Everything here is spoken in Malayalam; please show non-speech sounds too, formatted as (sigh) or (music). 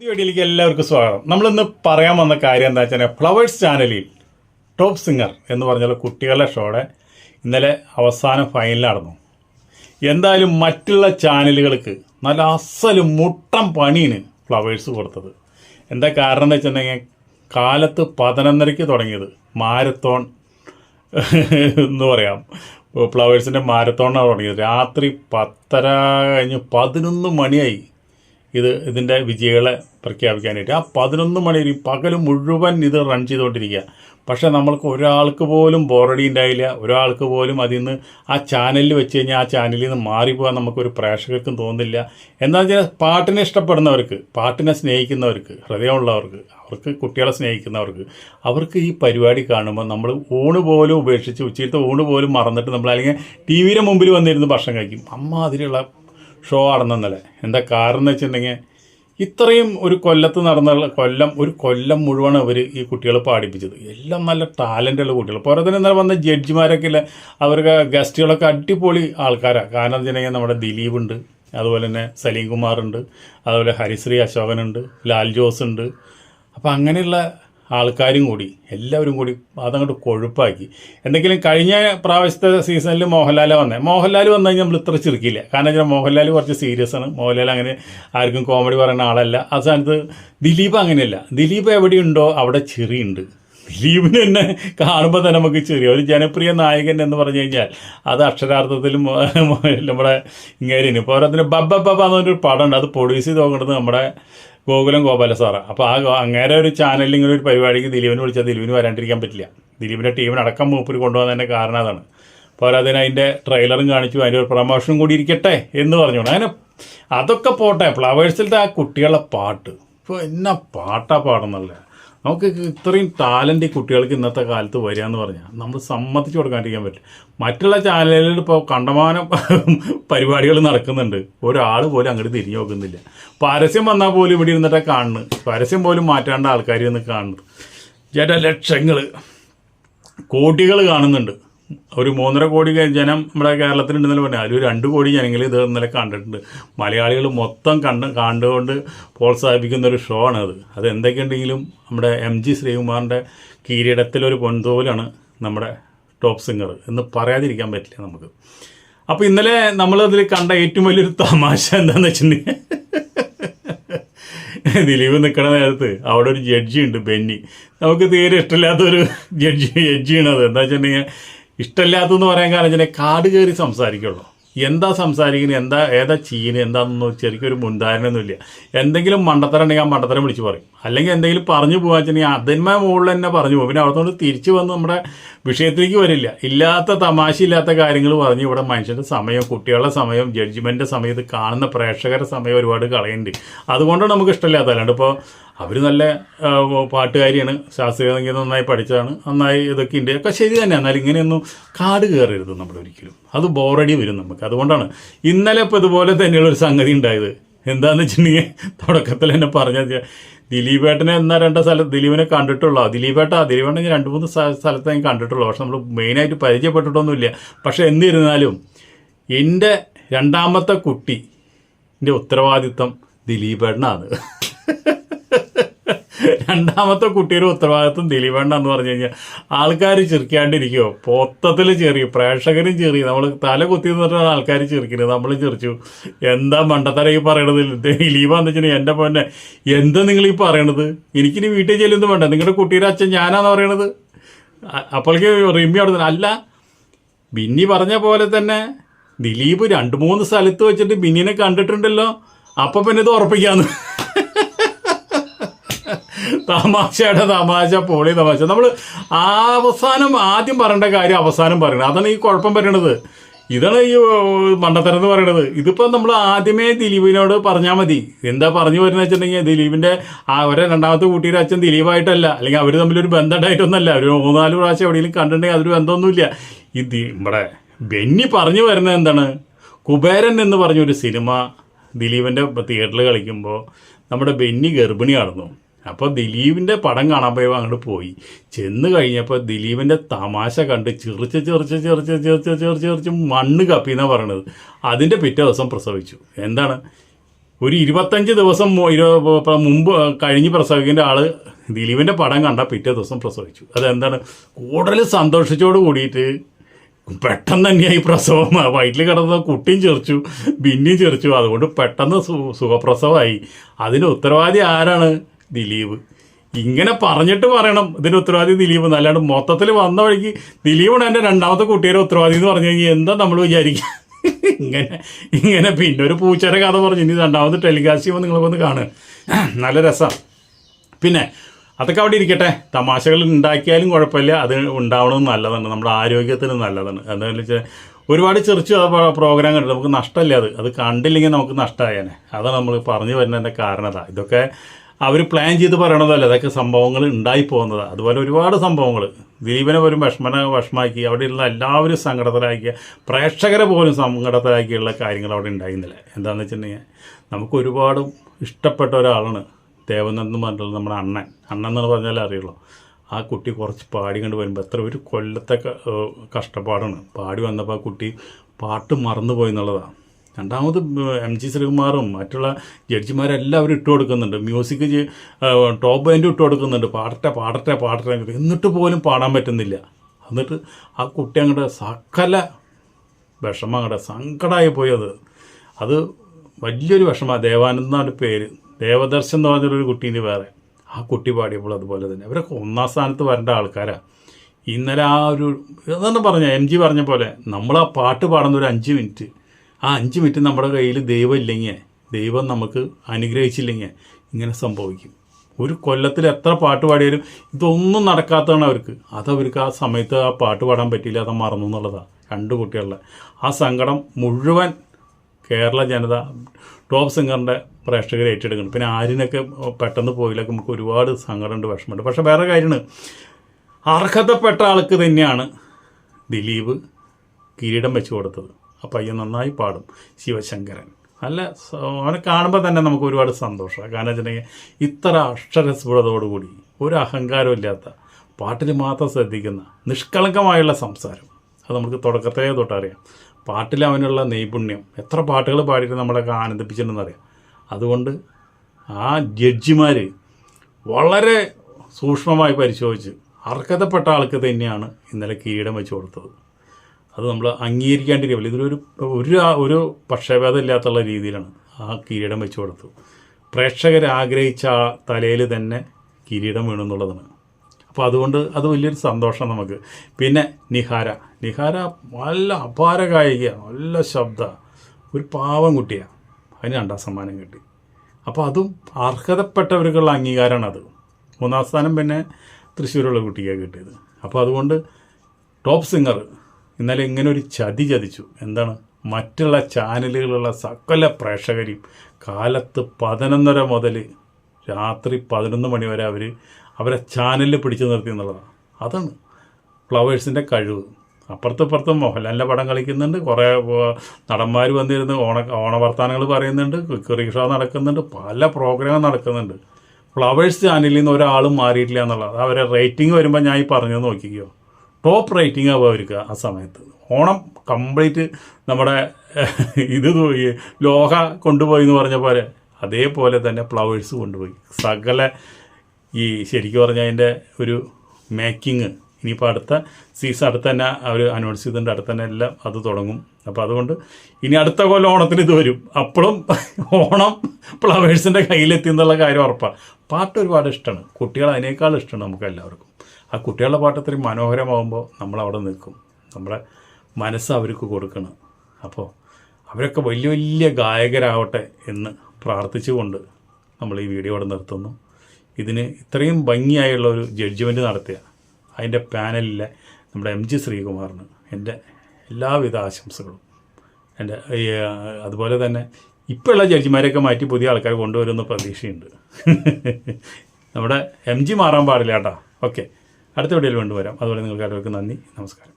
പുതിയ വീഡിയോയിലേക്ക് എല്ലാവർക്കും സ്വാഗതം. നമ്മളിന്ന് പറയാൻ വന്ന കാര്യം എന്താ വെച്ചാൽ ഫ്ലവേഴ്സ് ചാനലിൽ ടോപ്പ് സിംഗർ എന്ന് പറഞ്ഞാൽ കുട്ടികളുടെ ഷോയുടെ ഇന്നലെ അവസാന ഫൈനൽ നടന്നു. എന്തായാലും മറ്റുള്ള ചാനലുകൾക്ക് നല്ല അസൽ മുട്ടം പണിയാണ് ഫ്ലവേഴ്സ് കൊടുത്തത്. എന്താ കാരണം എന്ന് വെച്ചിട്ടുണ്ടെങ്കിൽ കാലത്ത് പതിനൊന്നരയ്ക്ക് തുടങ്ങിയത്. മാരത്തോൺ എന്ന് പറയാം. ഫ്ലവേഴ്സിന്റെ മാരത്തോണാണ് തുടങ്ങിയത്. രാത്രി പത്തര കഴിഞ്ഞ് പതിനൊന്ന് മണിയായി. ഇത് ഇതിന്റെ വിജയികളെ പ്രഖ്യാപിക്കാനായിട്ട്. ആ പതിനൊന്ന് മണി ഒരു പകൽ മുഴുവൻ ഇത് റൺ ചെയ്തുകൊണ്ടിരിക്കുക. പക്ഷേ നമ്മൾക്ക് ഒരാൾക്ക് പോലും ബോറടി ഉണ്ടായില്ല. ഒരാൾക്ക് പോലും അതിൽ നിന്ന് ആ ചാനലിൽ വെച്ച് കഴിഞ്ഞാൽ ആ ചാനലിൽ നിന്ന് മാറിപ്പോകാൻ നമുക്കൊരു പ്രേക്ഷകർക്കും തോന്നുന്നില്ല. എന്താണെന്ന് വെച്ചാൽ പാട്ടിനെ ഇഷ്ടപ്പെടുന്നവർക്ക് പാട്ടിനെ സ്നേഹിക്കുന്നവർക്ക് ഹൃദയമുള്ളവർക്ക് അവർക്ക് കുട്ടികളെ സ്നേഹിക്കുന്നവർക്ക് അവർക്ക് ഈ പരിപാടി കാണുമ്പോൾ നമ്മൾ ഊണ് പോലും ഉപേക്ഷിച്ച് ഉച്ചയിലത്തെ ഊണ് പോലും മറന്നിട്ട് നമ്മൾ അല്ലെങ്കിൽ ടി വിയുടെ മുമ്പിൽ വന്നിരുന്ന് ഭക്ഷണം കഴിക്കും. അമ്മ അതിലുള്ള ഷോ നടന്നല്ലേ എന്താ കാരണം എന്ന് വെച്ചിട്ടുണ്ടെങ്കിൽ ഇത്രയും ഒരു കൊല്ലത്ത് നടന്ന കൊല്ലം ഒരു കൊല്ലം മുഴുവൻ അവർ ഈ കുട്ടികളെ പാടിപ്പിച്ചത്. എല്ലാം നല്ല ടാലന്റുള്ള കുട്ടികൾ പോലെ തന്നെ ഇന്നലെ വന്ന ജഡ്ജിമാരൊക്കെ ഇല്ല അവർക്ക് ഗസ്റ്റുകളൊക്കെ അടിപൊളി ആൾക്കാരാണ് കാരണം വെച്ചിട്ടുണ്ടെങ്കിൽ നമ്മുടെ ദിലീപ് ഉണ്ട് അതുപോലെ തന്നെ സലീം കുമാർ ഉണ്ട് അതുപോലെ ഹരിശ്രീ അശോകനുണ്ട് ലാൽ ജോസ് ഉണ്ട്. അപ്പോൾ അങ്ങനെയുള്ള ആൾക്കാരും കൂടി എല്ലാവരും കൂടി അതങ്ങോട്ട് കൊഴുപ്പാക്കി. എന്തെങ്കിലും കഴിഞ്ഞ പ്രാവശ്യത്തെ സീസണിൽ മോഹൻലാൽ വന്നേ. മോഹൻലാൽ വന്നു കഴിഞ്ഞാൽ നമ്മൾ ഇത്ര ചിരിക്കില്ല. കാരണം വെച്ചാൽ മോഹൻലാൽ കുറച്ച് സീരിയസ് ആണ്. മോഹൻലാൽ അങ്ങനെ ആർക്കും കോമഡി പറയുന്ന ആളല്ല. ആ സ്ഥാനത്ത് ദിലീപ് അങ്ങനെയല്ല. ദിലീപ് എവിടെയുണ്ടോ അവിടെ ചെറിയുണ്ട് ദിലീപിന് തന്നെ കാണുമ്പോൾ തന്നെ നമുക്ക് ചെറിയ ഒരു ജനപ്രിയ നായകൻ എന്ന് പറഞ്ഞു കഴിഞ്ഞാൽ അത് അക്ഷരാർത്ഥത്തിലും നമ്മുടെ ഇങ്ങനെ ഇപ്പോൾ ഓരോത്തിന് ബബ്ബ ബബ്ബ എന്നൊരു പടമുണ്ട്. അത് പ്രൊഡ്യൂസ് ചെയ്ത് നോക്കേണ്ടത് നമ്മുടെ ഗോകുലം ഗോപാല സാറ്. അപ്പോൾ ആ അങ്ങേരെ ഒരു ചാനലിൽ ഇങ്ങനെ ഒരു പരിപാടിക്ക് ദിലീപിനെ വിളിച്ചാൽ ദിലീപിന് വരാണ്ടിരിക്കാൻ പറ്റില്ല. ദിലീപിന്റെ ടീമിനടക്കം മൂപ്പർ കൊണ്ടുപോകാൻ കാരണം അതാണ്. പോരാതിന് അതിന്റെ ട്രെയിലറും കാണിച്ചു അതിന്റെ ഒരു പ്രമോഷനും കൂടി ഇരിക്കട്ടെ എന്ന് പറഞ്ഞോളൂ അങ്ങനെ അതൊക്കെ പോട്ടെ ഫ്ലവേഴ്സിലത്തെ ആ കുട്ടികളുടെ പാട്ട്. ഇപ്പോൾ എന്നാ പാട്ടാ പാടുന്നല്ലേ? നമുക്ക് ഇത്രയും ടാലന്റ് ഈ കുട്ടികൾക്ക് ഇന്നത്തെ കാലത്ത് വരിക എന്ന് പറഞ്ഞാൽ നമ്മൾ സമ്മതിച്ചു കൊടുക്കാണ്ടിരിക്കാൻ പറ്റും മറ്റുള്ള ചാനലുകളിൽ ഇപ്പോൾ കണ്ടമാനം (laughs) പരിപാടികൾ നടക്കുന്നുണ്ട്. ഒരാൾ പോലും അങ്ങോട്ട് തിരിഞ്ഞു നോക്കുന്നില്ല. പരസ്യം വന്നാൽ പോലും ഇവിടെ ഇരുന്നിട്ടാണ് കാണുന്നത് പരസ്യം പോലും മാറ്റാണ്ട് ആൾക്കാർ ഇന്ന് കാണുന്നത്. ചേട്ടാ ലക്ഷങ്ങൾ കോടികൾ കാണുന്നുണ്ട്. ഒരു മൂന്നര കോടി ജനം നമ്മുടെ കേരളത്തിലുണ്ടെന്നല്ല പറഞ്ഞാൽ അതിൽ രണ്ട് കോടി ജനങ്ങൾ ഇത് ഇന്നലെ കണ്ടിട്ടുണ്ട്. മലയാളികൾ മൊത്തം കണ്ട് കണ്ടുകൊണ്ട് പ്രോത്സാഹിപ്പിക്കുന്ന ഒരു ഷോ ആണ് അത് അത് എന്തൊക്കെയുണ്ടെങ്കിലും നമ്മുടെ എം ജി ശ്രീകുമാറിന്റെ കിരീടത്തിലൊരു പൊൻതോലാണ് നമ്മുടെ ടോപ്പ് സിംഗർ എന്ന് പറയാതിരിക്കാൻ പറ്റില്ല നമുക്ക്. അപ്പോൾ ഇന്നലെ നമ്മളതിൽ കണ്ട ഏറ്റവും വലിയൊരു തമാശ എന്താണെന്ന് വെച്ചിട്ടുണ്ടെങ്കിൽ ദിലീപ് നിൽക്കണ നേരത്ത് അവിടെ ഒരു ജഡ്ജി ഉണ്ട് ബെന്നി. നമുക്ക് തീരെ ഇഷ്ടമില്ലാത്തൊരു ജഡ്ജി ജഡ്ജിയാണ് അത്. എന്താ വെച്ചിട്ടുണ്ടെങ്കിൽ ഇഷ്ടമില്ലാത്തതെന്ന് പറയാൻ കാരണം ഇതിനെ കാട് കയറി സംസാരിക്കുള്ളൂ. എന്താ സംസാരിക്കുന്നത് എന്താ ഏതാ ചീന് എന്താണെന്നൊന്നും ചെറിയൊരു മുൻധാരണയൊന്നുമില്ല. എന്തെങ്കിലും മണ്ടത്തരം ഉണ്ടെങ്കിൽ ആ മണ്ടത്തരം വിളിച്ച് പറയും. അല്ലെങ്കിൽ എന്തെങ്കിലും പറഞ്ഞു പോകാൻ വെച്ചിട്ടുണ്ടെങ്കിൽ അതിന്മേ മുകളിൽ തന്നെ പറഞ്ഞു പോകും പിന്നെ അവിടുന്ന് തിരിച്ചു വന്ന് നമ്മുടെ വിഷയത്തിലേക്ക് വരില്ല. ഇല്ലാത്ത തമാശ ഇല്ലാത്ത കാര്യങ്ങൾ പറഞ്ഞ് ഇവിടെ മനുഷ്യന്റെ സമയം കുട്ടികളുടെ സമയം ജഡ്ജ്മെന്റെ സമയത്ത് കാണുന്ന പ്രേക്ഷകരുടെ സമയം ഒരുപാട് കളയുന്നുണ്ട്. അതുകൊണ്ടാണ് നമുക്ക് ഇഷ്ടമില്ലാത്ത അല്ലാണ്ട് ഇപ്പോൾ അവർ നല്ല പാട്ടുകാരിയാണ്. ശാസ്ത്രീയ സംഗീതം നന്നായി പഠിച്ചതാണ്. നന്നായി ഇതൊക്കെ ഉണ്ട് ഒക്കെ ശരി തന്നെ. എന്നാൽ ഇങ്ങനെയൊന്നും കാട് കയറരുത് നമ്മൾ ഒരിക്കലും അത് ബോറടി വരും നമുക്ക്. അതുകൊണ്ടാണ് ഇന്നലെ ഇപ്പോൾ ഇതുപോലെ തന്നെയുള്ള ഒരു സംഗതി ഉണ്ടായത്. എന്താണെന്ന് വെച്ചിട്ടുണ്ടെങ്കിൽ തുടക്കത്തിൽ തന്നെ പറഞ്ഞത് ദിലീപേട്ടനെ എന്നാ രണ്ട സ്ഥലത്ത് ദിലീപിനെ കണ്ടിട്ടുള്ളൂ. ദിലീപേട്ട ദിലീപേട്ടൻ ഞാൻ രണ്ട് മൂന്ന് സ്ഥ- സ്ഥലത്ത് ഞാൻ കണ്ടിട്ടുള്ളൂ. പക്ഷെ നമ്മൾ മെയിനായിട്ട് പരിചയപ്പെട്ടിട്ടൊന്നുമില്ല. പക്ഷെ എന്നിരുന്നാലും എന്റെ രണ്ടാമത്തെ കുട്ടി എന്റെ ഉത്തരവാദിത്വം ദിലീപേട്ടനാണ്. രണ്ടാമത്തെ കുട്ടിയുടെ ഉത്തരവാദിത്വം ദിലീപേണ്ട എന്ന് പറഞ്ഞു കഴിഞ്ഞാൽ ആൾക്കാർ ചിരിക്കാണ്ടിരിക്കുമോ പൊത്തത്തിൽ ചെറിയ പ്രേക്ഷകരും ചെറി നമ്മൾ തല കുത്തി നിന്നിട്ടാണ് ആൾക്കാർ ചിരിക്കുന്നത് നമ്മളും ചിരിച്ചു എന്താ മണ്ടത്തര പറയണത്? ദിലീപാന്ന് വെച്ചിട്ടുണ്ടെങ്കിൽ എന്റെ പൊന്നെ എന്താ നിങ്ങൾ ഈ പറയണത്? എനിക്കിനി വീട്ടിൽ ചെല്ലുന്നു വേണ്ട. നിങ്ങളുടെ കുട്ടിയുടെ അച്ഛൻ ഞാനാന്ന് പറയണത്? അപ്പോഴേക്ക് റിമി അവിടെ അല്ല ബിന്നി പറഞ്ഞ പോലെ തന്നെ ദിലീപ് രണ്ട് മൂന്ന് സ്ഥലത്ത് വെച്ചിട്ട് ബിന്നിനെ കണ്ടിട്ടുണ്ടല്ലോ അപ്പൊ പിന്നെ ഇത് ഉറപ്പിക്കാന്ന്. തമാശയുടെ തമാശ പൊളി തമാശ. നമ്മൾ അവസാനം ആദ്യം പറയേണ്ട കാര്യം അവസാനം പറയണം. അതാണ് ഈ കുഴപ്പം പറയണത്. ഇതാണ് ഈ മണ്ടത്തരം എന്ന് പറയണത്. ഇതിപ്പോൾ നമ്മൾ ആദ്യമേ ദിലീപിനോട് പറഞ്ഞാൽ മതി. എന്താ പറഞ്ഞു വരുന്നത് വെച്ചിട്ടുണ്ടെങ്കിൽ ദിലീപിന്റെ അവരെ രണ്ടാമത്തെ കൂട്ടിയുടെ അച്ഛൻ ദിലീപായിട്ടല്ല. അല്ലെങ്കിൽ അവർ തമ്മിലൊരു ബന്ധമായിട്ടൊന്നല്ല ഒരു മൂന്നാൽ പ്രാവശ്യം എവിടെയെങ്കിലും കണ്ടിട്ടുണ്ടെങ്കിൽ അതൊരു ബന്ധമൊന്നുമില്ല. ഇത് ഇവിടെ ബെന്നി പറഞ്ഞു വരുന്നത് എന്താണ്? കുബേരൻ എന്ന് പറഞ്ഞൊരു സിനിമ ദിലീപിന്റെ തിയേറ്ററിൽ കളിക്കുമ്പോൾ നമ്മുടെ ബെന്നി ഗർഭിണിയായിരുന്നു അപ്പോൾ ദിലീപിന്റെ പടം കാണാൻ പോയപ്പോൾ അങ്ങോട്ട് പോയി. ചെന്ന് കഴിഞ്ഞപ്പോൾ ദിലീപിന്റെ തമാശ കണ്ട് ചെറിച്ച് ചെറിച്ച് ചെറിച്ച് ചെറിച്ച് ചെറിച്ച് ചെറിച്ച് മണ്ണ് കപ്പിന്നാണ് പറയണത്. അതിന്റെ പിറ്റേ ദിവസം പ്രസവിച്ചു. എന്താണ്? ഒരു ഇരുപത്തഞ്ച് ദിവസം മുമ്പ് കഴിഞ്ഞ് പ്രസവിക്കേണ്ട ആൾ ദിലീപിന്റെ പടം കണ്ട പിറ്റേ ദിവസം പ്രസവിച്ചു. അതെന്താണ്? കൂടുതൽ സന്തോഷിച്ചോട് കൂടിയിട്ട് പെട്ടെന്ന് തന്നെയായി പ്രസവം വയറ്റിൽ കിടന്ന കുട്ടിയും ചെറിച്ചു ബിന്നിയും ചെറിച്ചു. അതുകൊണ്ട് പെട്ടെന്ന് സുഖപ്രസവമായി അതിന് ഉത്തരവാദി ആരാണ്? ദിലീപ്. ഇങ്ങനെ പറഞ്ഞിട്ട് പറയണം ഇതിന് ഉത്തരവാദി ദിലീപ്. എന്നല്ലാണ്ട് മൊത്തത്തിൽ വന്ന വഴിക്ക് ദിലീപാണ് എന്റെ രണ്ടാമത്തെ കുട്ടിയുടെ ഉത്തരവാദി എന്ന് പറഞ്ഞു കഴിഞ്ഞാൽ എന്താ നമ്മൾ വിചാരിക്കുക ഇങ്ങനെ ഇങ്ങനെ പിന്നെ ഒരു പൂച്ചയുടെ കഥ പറഞ്ഞു. ഇനി രണ്ടാമത് ടെലികാസ്റ്റ് ചെയ്യുമ്പോൾ നിങ്ങളൊന്ന് കാണുക. നല്ല രസം പിന്നെ അതൊക്കെ അവിടെ ഇരിക്കട്ടെ. തമാശകൾ ഉണ്ടാക്കിയാലും കുഴപ്പമില്ല. അത് ഉണ്ടാവണമെന്ന് നല്ലതാണ്. നമ്മുടെ ആരോഗ്യത്തിന് നല്ലതാണ്. എന്താണെന്ന് വെച്ചാൽ ഒരുപാട് ചെറിച്ച് പ്രോഗ്രാം കണ്ടിട്ട് നമുക്ക് നഷ്ടമില്ല അത്? അത് കണ്ടില്ലെങ്കിൽ നമുക്ക് നഷ്ടമായേനെ. അതാണ് നമ്മൾ പറഞ്ഞു വരുന്നതിന്റെ കാരണത. ഇതൊക്കെ അവർ പ്ലാൻ ചെയ്ത് പറയണതല്ല. അതൊക്കെ സംഭവങ്ങൾ ഉണ്ടായി പോകുന്നതാണ് അതുപോലെ ഒരുപാട് സംഭവങ്ങൾ ദിലീപിനെ പോലും വിഷമന വിഷമാക്കി അവിടെയുള്ള എല്ലാവരും സങ്കടത്തിലാക്കിയ പ്രേക്ഷകരെ പോലും സങ്കടത്തിലാക്കിയുള്ള കാര്യങ്ങൾ അവിടെ ഉണ്ടായിരുന്നില്ല. എന്താണെന്ന് വെച്ചിട്ടുണ്ടെങ്കിൽ നമുക്ക് ഒരുപാട് ഇഷ്ടപ്പെട്ട ഒരാളാണ് ദേവനന്ദൻ എന്ന് പറഞ്ഞിട്ടുള്ള നമ്മുടെ അണ്ണൻ. അണ്ണൻ എന്ന് പറഞ്ഞാൽ അറിയുള്ളൂ. ആ കുട്ടി കുറച്ച് പാടി കണ്ട് വരുമ്പോൾ എത്ര ഒരു കൊല്ലത്തെ കഷ്ടപ്പാടാണ്. പാടി വന്നപ്പോൾ ആ കുട്ടി പാട്ട് മറന്നുപോയി എന്നുള്ളതാണ് രണ്ടാമത് എം ജി ശ്രീകുമാറും മറ്റുള്ള ജഡ്ജിമാരെല്ലാവരും ഇട്ട് കൊടുക്കുന്നുണ്ട്. മ്യൂസിക് ടോപ്പ് ബാൻഡും ഇട്ട് കൊടുക്കുന്നുണ്ട്. പാടട്ടെ പാടട്ടെ പാടട്ടെ എന്നിട്ട് പോലും പാടാൻ പറ്റുന്നില്ല. എന്നിട്ട് ആ കുട്ടി അങ്ങോട്ട് സകല വിഷമം അങ്ങോട്ട് സങ്കടമായി പോയി അത് വലിയൊരു വിഷമമാണ് ദേവാനന്ദ് പേര്. ദേവദർശൻ എന്ന് പറഞ്ഞൊരു കുട്ടീന്റെ വേറെ. ആ കുട്ടി പാടിയപ്പോൾ അതുപോലെ തന്നെ. അവരൊക്കെ ഒന്നാം സ്ഥാനത്ത് വരേണ്ട ആൾക്കാരാണ് ഇന്നലെ ആ ഒരു എന്താണെന്ന് പറഞ്ഞ എം ജി പറഞ്ഞ പോലെ നമ്മൾ ആ പാട്ട് പാടുന്ന ഒരു അഞ്ച് മിനിറ്റ് ആ അഞ്ച് മിനിറ്റ് നമ്മുടെ കയ്യിൽ ദൈവം ഇല്ലെങ്കിൽ ദൈവം നമുക്ക് അനുഗ്രഹിച്ചില്ലെങ്കിൽ ഇങ്ങനെ സംഭവിക്കും. ഒരു കൊല്ലത്തിൽ എത്ര പാട്ട് പാടിയാലും ഇതൊന്നും നടക്കാത്തതാണ് അവർക്ക്. അതവർക്ക് ആ സമയത്ത് ആ പാട്ട് പാടാൻ പറ്റിയില്ല അത് മറന്നു എന്നുള്ളതാണ് രണ്ട് കുട്ടികളുടെ. ആ സങ്കടം മുഴുവൻ കേരള ജനത ടോപ്പ് സിംഗറിന്റെ പ്രേക്ഷകർ ഏറ്റെടുക്കുന്നു പിന്നെ ആരിനൊക്കെ പെട്ടെന്ന് പോയില്ലൊക്കെ നമുക്ക് ഒരുപാട് സങ്കടമുണ്ട് വിഷമമുണ്ട്. പക്ഷേ വേറെ കാര്യമാണ്. അർഹതപ്പെട്ട ആൾക്ക് തന്നെയാണ് ദിലീപ് കിരീടം വെച്ച് കൊടുത്തത്. ആ പയ്യൻ നന്നായി പാടും ശിവശങ്കരൻ. നല്ല അവനെ കാണുമ്പോൾ തന്നെ നമുക്ക് ഒരുപാട് സന്തോഷമാണ് കാരണം വെച്ചിട്ടുണ്ടെങ്കിൽ ഇത്ര അക്ഷരസ്ഫുടതോടുകൂടി ഒരു അഹങ്കാരവും ഇല്ലാത്ത പാട്ടിൽ മാത്രം ശ്രദ്ധിക്കുന്ന നിഷ്കളങ്കമായുള്ള സംസാരം. അത് നമുക്ക് തുടക്കത്തേ തൊട്ടറിയാം പാട്ടിൽ അവനുള്ള നൈപുണ്യം എത്ര പാട്ടുകൾ പാടിയിട്ട് നമ്മളൊക്കെ ആനന്ദിപ്പിച്ചിട്ടുണ്ടെന്നറിയാം അതുകൊണ്ട് ആ ജഡ്ജിമാർ വളരെ സൂക്ഷ്മമായി പരിശോധിച്ച് അർഹതപ്പെട്ട ആൾക്ക് തന്നെയാണ് ഇന്നലെ കിരീടം വെച്ച് കൊടുത്തത്. അത് നമ്മൾ അംഗീകരിക്കാണ്ടിരിക്കില്ല ഇതിലൊരു ഒരു ഒരു പക്ഷഭേദം ഇല്ലാത്തുള്ള രീതിയിലാണ് ആ കിരീടം വെച്ച് കൊടുത്തു പ്രേക്ഷകർ ആഗ്രഹിച്ച ആ തലയിൽ തന്നെ കിരീടം വീണെന്നുള്ളതാണ് അപ്പോൾ അതുകൊണ്ട് അത് വലിയൊരു സന്തോഷം നമുക്ക്. പിന്നെ നിഹാര. നിഹാര നല്ല അപാര കായിക നല്ല ശബ്ദ. ഒരു പാവം കുട്ടിയാണ് അതിന് രണ്ടാം സമ്മാനം കിട്ടി. അപ്പോൾ അതും അർഹതപ്പെട്ടവർക്കുള്ള അംഗീകാരമാണ് അത്. മൂന്നാം സ്ഥാനം പിന്നെ തൃശ്ശൂരുള്ള കുട്ടിക്കാണ് കിട്ടിയത്. അപ്പോൾ അതുകൊണ്ട് ടോപ്പ് സിംഗർ ഇന്നലെ ഇങ്ങനെ ഒരു ചതി ചതിച്ചു. എന്താണ്? മറ്റുള്ള ചാനലുകളുള്ള സകല പ്രേക്ഷകരെയും കാലത്ത് പതിനൊന്നര മുതൽ രാത്രി പതിനൊന്ന് മണി വരെ അവർ അവരെ ചാനലിൽ പിടിച്ചു നിർത്തി എന്നുള്ളതാണ്. അതാണ് ഫ്ലവേഴ്സിന്റെ കഴിവ്. അപ്പുറത്തും ഇപ്പുറത്തും മോഹൻലാലിന്റെ പടം കളിക്കുന്നുണ്ട് കുറേ നടന്മാർ വന്നിരുന്ന് ഓണ ഓണവർത്താനങ്ങൾ പറയുന്നുണ്ട് ക്രിക്കറി ഷോ നടക്കുന്നുണ്ട് പല പ്രോഗ്രാം നടക്കുന്നുണ്ട്. ഫ്ലവേഴ്സ് ചാനലിൽ നിന്ന് ഒരാളും മാറിയിട്ടില്ല എന്നുള്ളത്. അവരെ റേറ്റിംഗ് വരുമ്പോൾ ഞാൻ ഈ പറഞ്ഞു നോക്കിക്കോ. ടോപ്പ് റേറ്റിംഗ് ആവുക അവർക്ക് ആ സമയത്ത്. ഓണം കംപ്ലീറ്റ് നമ്മുടെ ഇത് പോയി ലോഹ കൊണ്ടുപോയി എന്ന് പറഞ്ഞ പോലെ അതേപോലെ തന്നെ ഫ്ലവേഴ്സ് കൊണ്ടുപോയി. സകല ഈ ശരിക്കും പറഞ്ഞാൽ അതിന്റെ ഒരു മേക്കിങ് ഇനിയിപ്പോൾ അടുത്ത സീസൺ അടുത്ത് തന്നെ അവർ അനൗൺസ് ചെയ്തിട്ടുണ്ട് അടുത്ത് തന്നെ എല്ലാം അത് തുടങ്ങും. അപ്പോൾ അതുകൊണ്ട് ഇനി അടുത്ത കൊല്ലം ഓണത്തിന് ഇത് വരും. അപ്പോഴും ഓണം ഫ്ലവേഴ്സിന്റെ കയ്യിലെത്തി എന്നുള്ള കാര്യം ഉറപ്പാണ് പാട്ട് ഒരുപാട് ഇഷ്ടമാണ് കുട്ടികൾ അതിനേക്കാൾ ഇഷ്ടമാണ് നമുക്ക് എല്ലാവർക്കും. ആ കുട്ടികളുടെ പാട്ട് അത്രയും മനോഹരമാകുമ്പോൾ നമ്മൾ അവിടെ നിൽക്കും. നമ്മുടെ മനസ്സ് അവർക്ക് കൊടുക്കണം. അപ്പോൾ അവരൊക്കെ വലിയ വലിയ ഗായകരാവട്ടെ എന്ന് പ്രാർത്ഥിച്ചുകൊണ്ട് നമ്മൾ ഈ വീഡിയോ അവിടെ നിർത്തുന്നു. ഇതിന് ഇത്രയും ഭംഗിയായുള്ള ഒരു ജഡ്ജ്മെന്റ് നടത്തിയ അതിന്റെ പാനലിലെ നമ്മുടെ എം ജി ശ്രീകുമാറിന് എന്റെ എല്ലാവിധ ആശംസകളും. എന്റെ അതുപോലെ തന്നെ ഇപ്പോഴുള്ള ജഡ്ജിമാരെയൊക്കെ മാറ്റി പുതിയ ആൾക്കാർ കൊണ്ടുവരുമെന്ന് പ്രതീക്ഷയുണ്ട്. (laughs) നമ്മുടെ എം ജി മാറാൻ പാടില്ല കേട്ടോ. ഓക്കെ അടുത്ത വീഡിയോയിൽ കൊണ്ടുവരാം അതുപോലെ നിങ്ങൾക്ക് എല്ലാവർക്കും നന്ദി. നമസ്കാരം.